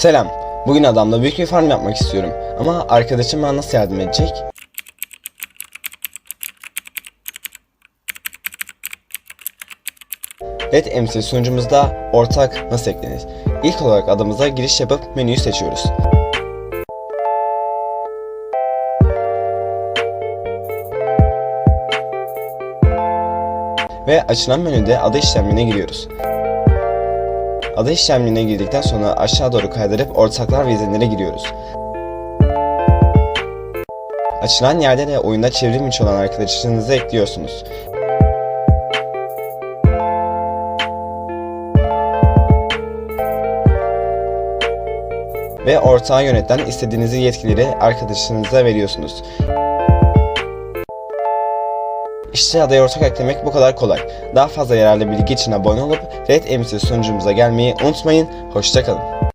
Selam. Bugün adamla büyük bir farm yapmak istiyorum. Ama arkadaşım bana nasıl yardım edecek? Red MC sunucumuzda ortak nasıl eklenir? İlk olarak adımıza giriş yapıp menüyü seçiyoruz. Ve açılan menüde adı işlemine giriyoruz. Ada işlemine girdikten sonra aşağı doğru kaydırıp ortaklar ve izinlere giriyoruz. Açılan yerde de oyunda çevrim içi olan arkadaşınızı ekliyorsunuz. Ve ortağı yöneten istediğiniz yetkileri arkadaşınıza veriyorsunuz. İşte adaya ortak eklemek bu kadar kolay. Daha fazla yararlı bilgi için abone olup Red MC sunucumuza gelmeyi unutmayın. Hoşçakalın.